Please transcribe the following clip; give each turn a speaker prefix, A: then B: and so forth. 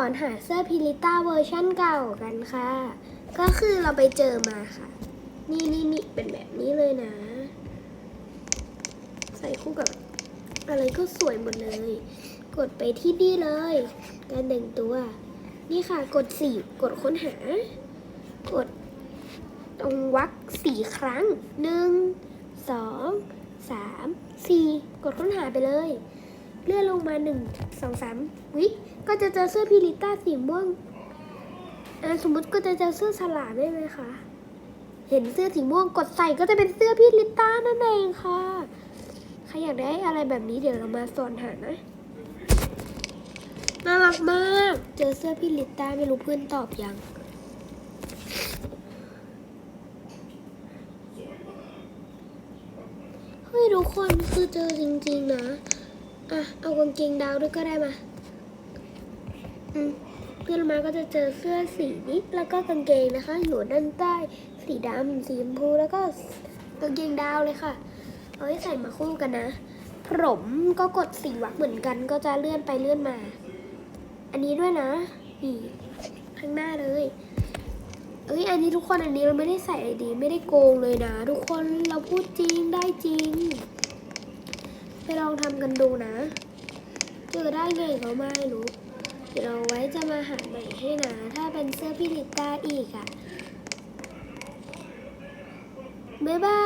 A: อนหาเสื้อพิลิต้าเวอร์ชั่นเก่ากันค่ะ ก็คือเราไปเจอมาค่ะ นี่นี่นี่เป็นแบบนี้เลยนะ ใส่คู่กับอะไรก็สวยหมดเลย กดไปที่นี่เลย การแต่งตัว นี่ค่ะ กดสี่กดค้นหา กดตรงวรรคสี่ครั้งหนึ่งสองสามสี่กดค้นหาไปเลย เลื่อนลงมาหนึ่งสองสามวิก็จะเจอเสื้อพิลิต้าสีม่วงอ่าสมมติก็จะเจอเสื้อสลาได้ไหมคะ เห็นเสื้อสีม่วงกดใส่ก็จะเป็นเสื้อพิลิต้านั่นเองค่ะ ใครอยากได้อะไรแบบนี้เดี๋ยวเรามาสอนหานะน่ารักมาก เจอเสื้อพี่ลิต้าไม่รู้เพื่อนตอบยัง เฮ้ยทุกคนคือเจอจริงๆนะ อะ เอากางเกงดาวด้วยก็ได้มา อืมเพื่อนมาก็จะเจอเสื้อสีนี้แล้วก็กางเกงนะคะ อยู่ด้านใต้สีดำสีชมพูแล้วก็กางเกงดาวเลยค่ะ เอาไว้ใส่มาคู่กันนะ ผมก็กดสีวักเหมือนกันก็จะเลื่อนไปเลื่อนมา อันนี้ด้วยนะนี่ข้างหน้าเลยเอ้ยอันนี้ทุกคนอันนี้เราไม่ได้ใส่ไอดี ไม่ได้โกงเลยนะ ทุกคนเราพูดจริงได้จริง ไปลองทำกันดูนะเจอได้ไงก็ไม่รู้เดี๋ยวเราไว้จะมาหาใหม่ให้นะ ถ้าเป็นเสื้อพี่ลิต้าอีกอะ่ะบ๊ายบาย